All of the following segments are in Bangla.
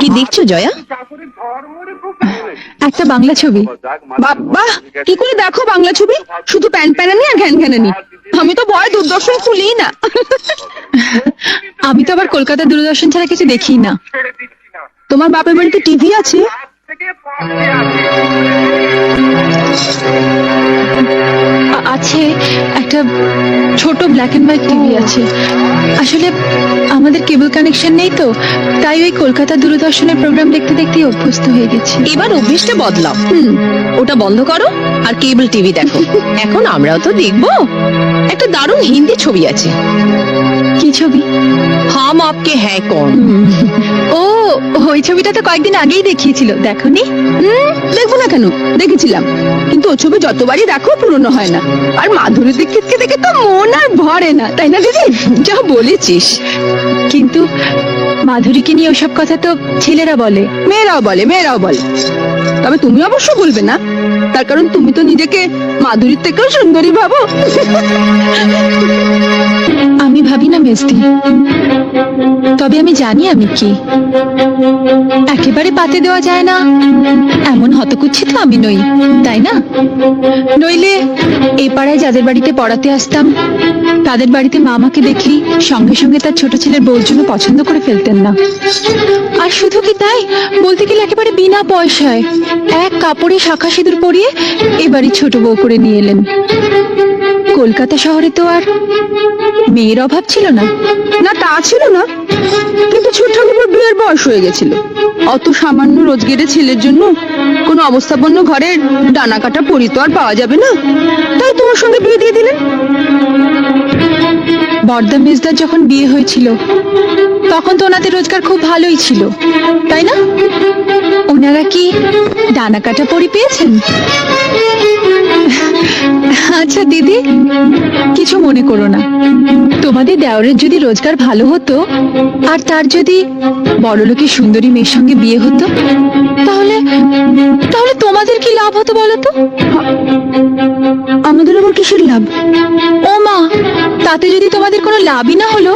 কি দেখছ, জয়া? একটা বাংলা ছবি। বাবা, কি করে দেখো বাংলা ছবি? শুধু প্যান প্যানানি আর ঘ্যান ঘ্যানানি। আমি তো ভয়, দূরদর্শন খুলি না। আমি তো আবার কলকাতা দূরদর্শন ছাড়া কিছু দেখি না। তোমার বাপের বাড়িতে টিভি আছে? আছে। একটা ছোট ব্ল্যাক অ্যান্ড হোয়াইট টিভি আছে। আসলে আমাদের কেবল কানেকশন নেই তো তাই ওই কলকাতা দূরদর্শনের প্রোগ্রাম দেখতে দেখতে অভ্যস্ত হয়ে গেছি। এবার অভ্যেসটা বদলাও। হুম ওটা বন্ধ করো আর কেবল টিভি দেখো। এখন আমরাও তো দেখব। একটা দারুণ হিন্দি ছবি আছে। কি ছবি? হাম আপকে হ্যাঁ কোন। ও ওই ছবিটা তো কয়েকদিন আগেই দেখিয়েছিল। দেখোনি? নি দেখব না কেন? দেখেছিলাম। কিন্তু ও ছবি যতবারই দেখো পুরনো হয় না। আর মাধুরী দীক্ষিতকে দেখে তো মন আর ভরে না। তাই না দিদি? যা বলেছিস। কিন্তু মাধুরীকে নিয়ে ওসব কথা তো ছেলেরা বলে। মেয়েরাও বলে মেয়েরাও বলে। তবে তুমি অবশ্য বলবে না। তার কারণ তুমি তো নিজেকে মাধুরীর থেকেও সুন্দরী ভাবো। আমি ভাবি না মেজদি তবে আমি জানি আমি কি। একেবারে পাতে দেওয়া যায় না। এমন হতকুচ্ছিত আমি নই, তাই না? নইলে এই পাড়ায় যাদের বাড়িতে পড়াতে আসতাম তাদের বাড়িতে মা আমাকে দেখি সঙ্গে সঙ্গে তার ছোট ছেলের বউর পছন্দ করে ফেলতেন না। আর শুধু কি তাই? বলতে গেলে একেবারে বিনা পয়সায় এক কাপড়ে শাখা সিঁদুর পরিয়ে এবারই ছোট বউ করে নিয়ে এলেন। কলকাতা শহরে তো আর মেয়ের অভাব ছিল না। না, তা ছিল না। কিন্তু ছোট ঠাকুরের বিয়ের বয়স হয়ে গেছিল। অত সামান্য রোজগেরে ছেলের জন্য কোনো অবস্থাপন্ন ঘরের ডানা কাটা পরি তো আর পাওয়া যাবে না। তাই তোমার সঙ্গে বিয়ে দিয়ে দিলেন। বর্দা মেজদার যখন বিয়ে হয়েছিল, তখন তো ওনাদের রোজগার খুব ভালোই ছিল, তাই না? ওনারা কি ডানা কাটা পরি পেয়েছেন? আচ্ছা দিদি, কিছু মনে করো না। তোমাদের দেওরের যদি রোজগার ভালো হতো, আর তার যদি বড়লোকের সুন্দরী মেয়ের সঙ্গে বিয়ে হতো, তাহলে তাহলে তোমাদের কি লাভ হতো বলো তো? তোমাদের কোনো লাভই না হলো,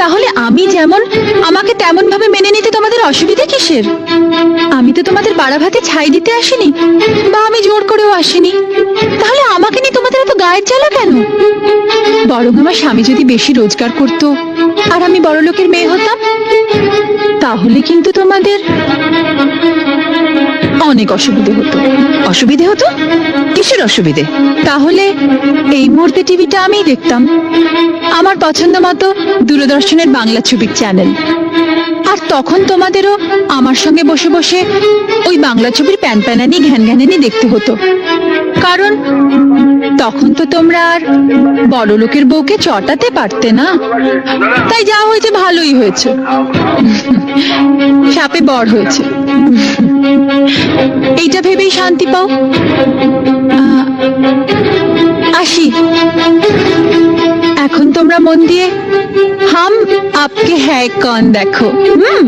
তাহলে আমি যেমন, আমাকে তেমন ভাবে মেনে নিতে তোমাদের অসুবিধা কিসের? আমি তো তোমাদের বাড়া ভাতে ছাই দিতে আসিনি, বা আমি জোর করেও আসিনি। তাহলে আমাকে নিয়ে তোমাদের এত গায়ের জ্বালা কেন? বরং আমার স্বামী যদি বেশি রোজগার করত, আর আমি বড় লোকের মেয়ে হতাম, তাহলে কিন্তু তোমাদের অনেক অসুবিধে হতো। অসুবিধে হতো? কিসের অসুবিধে? তাহলে এই মুহূর্তে টিভিটা আমিই দেখতাম। আমার পছন্দ মতো দূরদর্শনের বাংলা ছবির চ্যানেল। আর তখন তোমাদেরও আমার সঙ্গে বসে বসে ওই বাংলা ছবির প্যান প্যানানি, ঘ্যান ঘ্যানানি দেখতে হতো। কারণ তখন তো তোমরা আর বড় লোকের বউকে চটাতে পারতে না। তাই যা হয়েছে ভালোই হয়েছে। সাপে বড় হয়েছে। এইটা ভেবেই শান্তি পাও? আসি। এখন তোমরা মন দিয়ে হাম, আপকে হ্যাঁ কন দেখো। হুম?